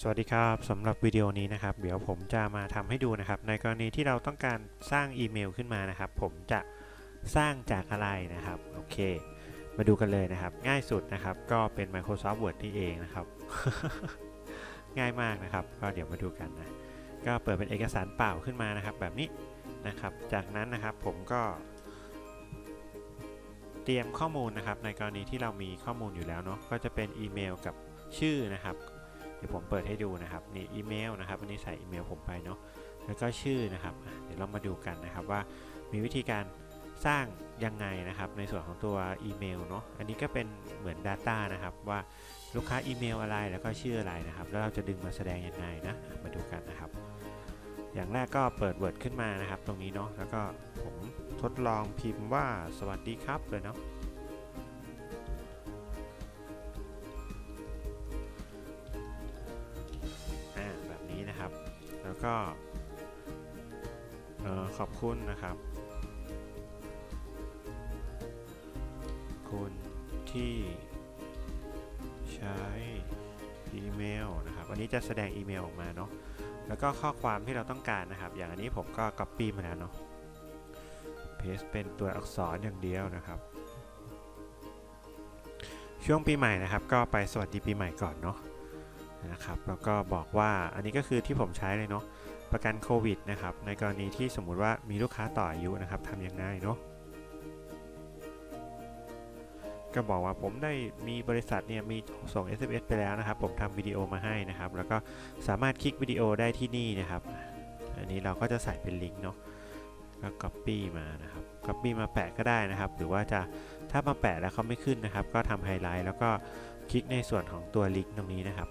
สวัสดีครับสำหรับวิดีโอนี้นะครับ เดี๋ยวผมจะมาทำให้ดูนะครับ ในกรณีที่เราต้องการสร้างอีเมลขึ้นมานะครับ ผมจะสร้างจากอะไรนะครับโอเค มาดูกันเลยนะครับ ง่ายสุดนะครับ ก็เป็น Microsoft Word ที่เองนะครับ ง่ายมากนะครับ ก็เดี๋ยวมาดูกันนะก็เปิดเป็นเอกสารเปล่าขึ้นมานะครับ แบบนี้นะครับ จากนั้นนะครับผมก็ เตรียมข้อมูลนะครับ ในกรณีที่เรามีข้อมูลอยู่แล้วเนาะก็จะเป็นอีเมลกับชื่อนะครับ เดี๋ยวผมเปิดให้ดูนะครับนี่อีเมลนะครับอันนี้ใส่อีเมลผมไปเนาะแล้วก็ชื่อนะครับเดี๋ยวเรามาดูกันนะครับว่ามีวิธีการสร้างยังไงนะครับในส่วนของตัวอีเมลเนาะอันนี้ก็เป็นเหมือน Data นะครับว่าลูกค้าอีเมลอะไรแล้วก็ชื่ออะไรนะครับ แล้วเราจะดึงมาแสดงยังไงนะอะมาดูกันนะครับ อย่างแรกก็เปิด Word ขึ้นมานะครับ ตรงนี้เนาะแล้วก็ผมทดลองพิมพ์ว่าสวัสดีครับเลยเนาะ แล้วก็ขอบคุณนะครับ คุณที่ใช้อีเมลนะครับอันนี้จะแสดงอีเมลออกมาเนาะแล้วก็ข้อความที่เราต้องการนะครับ อย่างอันนี้ผมก็ Copy มาแล้วเนาะ Paste เป็นตัวอักษรอย่างเดียวนะครับ ช่วงปีใหม่นะครับ ก็ไปสวัสดีปีใหม่ก่อนเนาะ นะครับแล้วก็บอกว่าอันนี้ก็คือที่ผมใช้เลยเนาะประกันโควิดนะครับในกรณีที่สมมุติว่ามีลูกค้าต่ออายุนะครับทำยังไงเนาะก็บอกว่าผมได้มีบริษัทเนี่ยมีส่ง SMS ไปแล้วนะครับ ผมทำวิดีโอมาให้นะครับ แล้วก็สามารถคลิกวิดีโอได้ที่นี่นะครับ อันนี้เราก็จะใส่เป็นลิงก์เนาะก็ copy มานะครับ copy มาแปะก็ได้นะครับ หรือว่าจะถ้ามาแปะแล้วเขาไม่ขึ้นนะครับ ก็ทำไฮไลท์แล้วก็คลิกในส่วนของตัวลิงก์ตรงนี้นะครับ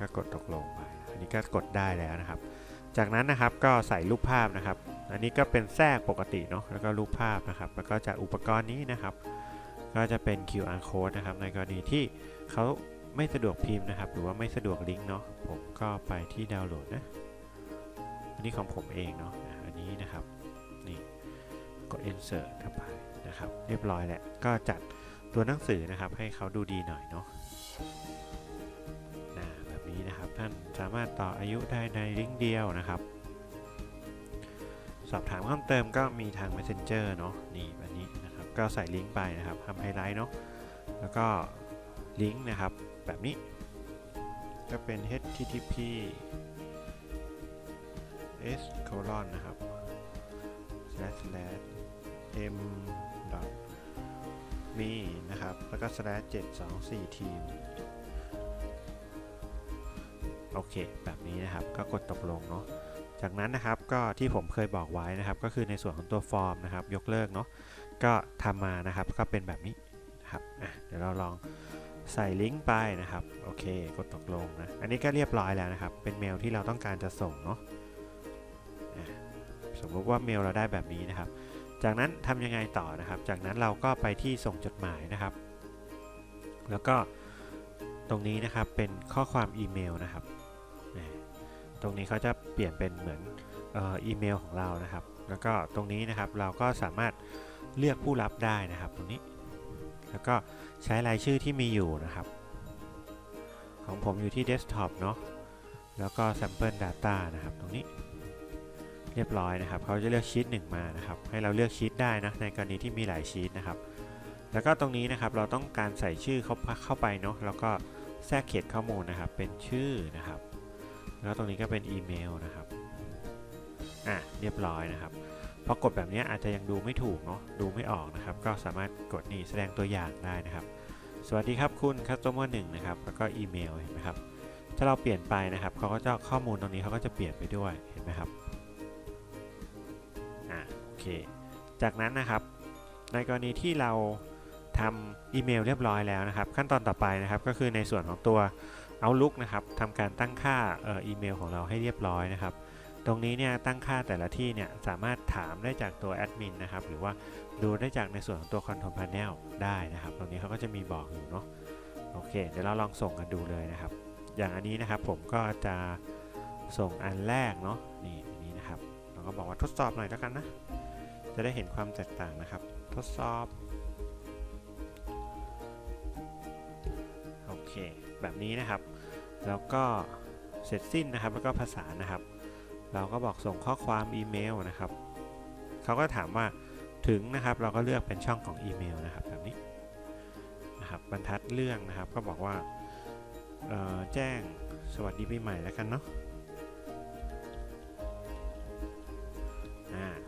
ก็กดตกลงไป อันนี้ก็กดได้แล้วนะครับ จากนั้นนะครับก็ใส่รูปภาพนะครับ อันนี้ก็เป็นแทรกปกติเนาะ แล้วก็รูปภาพนะครับ แล้วก็จากอุปกรณ์นี้นะครับ ก็จะเป็น QR code นะครับ ในกรณีที่เขาไม่สะดวกพิมพ์นะครับ หรือว่าไม่สะดวกลิงก์เนาะ ผมก็ไปที่ดาวน์โหลดนะ อันนี้ของผมเองเนาะ อันนี้นะครับ นี่ กด insert เข้าไปนะครับ เรียบร้อยแล้วก็จัดตัวหนังสือนะครับ ให้เขาดูดีหน่อยเนาะ นี้นะครับ ท่านสามารถต่ออายุได้ในลิงก์เดียวนะครับ สอบถามเพิ่มเติมก็มีทาง Messenger เนาะนี่แบบนี้นะครับ ก็ใส่ลิงก์ไปนะครับทำไฮไลท์เนาะแล้วก็ลิงก์นะครับแบบนี้ ก็เป็น http s colon นะครับ slash slash m dot me นะครับ แล้วก็ slash 724 team โอเค แบบนี้นะครับก็กดตกลงเนาะจากนั้นนะครับก็ที่ผมเคยบอกไว้นะครับ ก็คือในส่วนของตัวฟอร์มนะครับ ยกเลิกเนาะก็ทำมานะครับก็เป็นแบบนี้นะครับเดี๋ยวเราลองใส่ลิงก์ไปนะครับโอเค กดตกลงนะอันนี้ก็เรียบร้อยแล้วนะครับ เป็นเมลที่เราต้องการจะส่งเนาะสมมติว่าเมลเราได้แบบนี้นะครับ จากนั้นทำยังไงต่อนะครับ จากนั้นเราก็ไปที่ส่งจดหมายนะครับ แล้วก็ ตรงนี้นะครับเป็นข้อความอีเมลนะครับ ตรงนี้เขาจะเปลี่ยนเป็นเหมือนอีเมลของเรานะครับ แล้วก็ตรงนี้นะครับเราก็สามารถเลือกผู้รับได้นะครับ ตรงนี้ แล้วก็ใช้รายชื่อที่มีอยู่นะครับ ของผมอยู่ที่เดสก์ท็อปเนาะ แล้วก็ Sample Data นะครับตรงนี้เรียบร้อยนะครับ เขาจะเลือกชีตหนึ่งมานะครับ ให้เราเลือกชีตได้นะ ในกรณีที่มีหลายชีตนะครับ แล้วก็ตรงนี้นะครับ เราต้องการใส่ชื่อเขาเข้าไปเนาะ แล้วก็ แทรกเขตข้อมูลนะครับ เป็นชื่อนะครับ แล้วตรงนี้ก็เป็นอีเมลนะครับ อะเรียบร้อยนะครับพอกดแบบนี้อาจจะยังดูไม่ถูกเนาะ ดูไม่ออกนะครับ ก็สามารถกดนี่แสดงตัวอย่างได้นะครับ สวัสดีครับคุณ customer หนึ่งนะครับ แล้วก็อีเมลเห็นไหมครับ ถ้าเราเปลี่ยนไปนะครับเขาก็จะข้อมูลตรงนี้เขาก็จะเปลี่ยนไปด้วย เห็นไหมครับ อะโอเค จากนั้นนะครับ ในกรณีที่เรา ทำอีเมลเรียบร้อยแล้วนะครับ ขั้นตอนต่อไปนะครับก็คือในส่วนของตัว Outlook นะครับทำการตั้งค่าอีเมลของเราให้เรียบร้อยนะครับ ตรงนี้เนี่ยตั้งค่าแต่ละที่เนี่ยสามารถถามได้จากตัวแอดมินนะครับหรือว่าดูได้จากในส่วนของตัว Control Panel ได้นะครับ ตรงนี้เขาก็จะมีบอกอยู่เนาะโอเค เดี๋ยวเราลองส่งกันดูเลยนะครับ อย่างอันนี้นะครับผมก็จะส่งอันแรกเนาะนี่อันนี้นะครับเราก็บอกว่าทดสอบหน่อยแล้วกันนะจะได้เห็นความแตกต่างนะครับ ทดสอบ เค แบบนี้นะครับ แล้วก็เสร็จสิ้นนะครับ แล้วก็ภาษานนะครับ เราก็บอกส่งข้อความอีเมลนะครับ เขาก็ถามว่าถึงนะครับ เราก็เลือกเป็นช่องของอีเมลนะครับ แบบนี้นะครับ บรรทัดเรื่องนะครับ ก็บอกว่าแจ้งสวัสดีปีใหม่แล้วกันเนาะ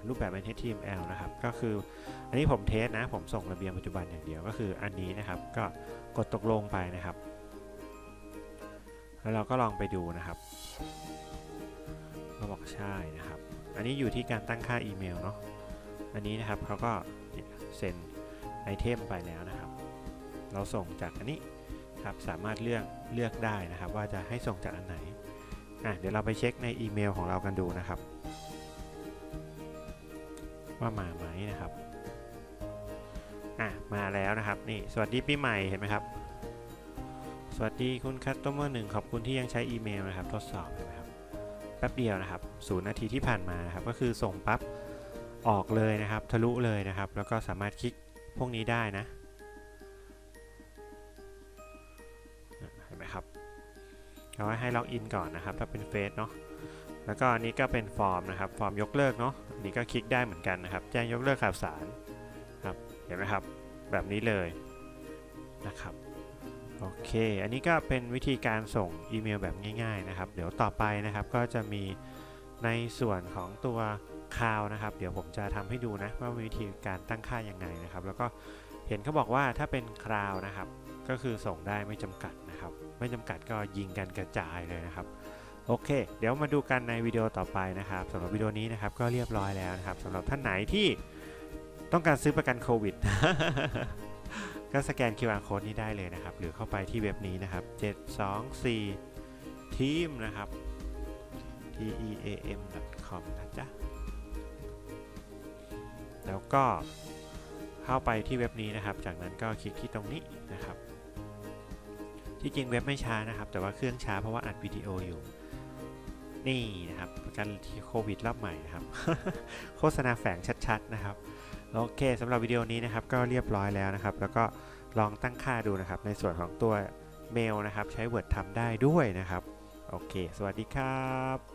รูปแบบเป็น HTML นะครับ ก็คืออันนี้ผมเทสนะ ผมส่งระเบียงปัจจุบันอย่างเดียวก็คืออันนี้นะครับ ก็กดตกลงไปนะครับ แล้วเราก็ลองไปดูนะครับเขาบอกใช่นะครับ อันนี้อยู่ที่การตั้งค่าอีเมลเนาะ อันนี้นะครับเขาก็เนี่ยเซ็นไอเทมไปแล้วนะครับ เราส่งจากอันนี้ครับสามารถเลือกเลือกได้นะครับ ว่าจะให้ส่งจากอันไหนอะเดี๋ยวเราไปเช็คในอีเมลของเรากันดูนะครับ ว่ามาไหมนะครับอะมาแล้วนะครับนี่สวัสดีปีใหม่เห็นไหมครับ สวัสดีคุณคัสตอมเมอร์หนึ่งขอบคุณที่ยังใช้อีเมลนะครับทดสอบเห็นไหมครับแป๊บเดียวนะครับศูนย์นาทีที่ผ่านมานะครับก็คือส่งปั๊บออกเลยนะครับ ทะลุเลยนะครับ แล้วก็สามารถคลิกพวกนี้ได้นะเห็นไหมครับเขาให้ล็อกอินก่อนนะครับ ถ้าเป็นเฟซเนาะ แล้วก็อันนี้ก็เป็นฟอร์มนะครับ ฟอร์มยกเลิกเนาะอันนี้ก็คลิกได้เหมือนกันนะครับ แจ้งยกเลิกข่าวสารครับเห็นไหมครับ แบบนี้เลยนะครับโอเค อันนี้ก็เป็นวิธีการส่งอีเมลแบบง่าย ๆนะครับ เดี๋ยวต่อไปนะครับก็จะมีในส่วนของตัวคาวนะครับ เดี๋ยวผมจะทำให้ดูนะว่าวิธีการตั้งค่ายังไงนะครับ แล้วก็เห็นเขาบอกว่าถ้าเป็นคราวนะครับ ก็คือส่งได้ไม่จำกัดนะครับ ไม่จำกัดก็ยิงกันกระจายเลยนะครับ โอเค เดี๋ยวมาดูกันในวิดีโอต่อไปนะครับสำหรับวิดีโอนี้นะครับก็เรียบร้อยแล้วนะครับสำหรับท่านไหนที่ต้องการซื้อประกันโควิด ก็สแกน QR code นี้ได้เลยนะครับ หรือเข้าไปที่เว็บนี้นะครับ 724 team นะครับ t e a m com นะจ๊ะ แล้วก็เข้าไปที่เว็บนี้นะครับ จากนั้นก็คลิกที่ตรงนี้นะครับ ที่จริงเว็บไม่ช้านะครับ แต่ว่าเครื่องช้าเพราะว่าอัดวิดีโออยู่ นี่นะครับการที่โควิดรอบใหม่นะครับ โฆษณาแฝงชัดๆนะครับ โอเคสำหรับวิดีโอนี้นะครับก็เรียบร้อยแล้วนะครับ แล้วก็ลองตั้งค่าดูนะครับ ในส่วนของตัวเมลนะครับ ใช้ Word ทำได้ด้วยนะครับ โอเค สวัสดีครับ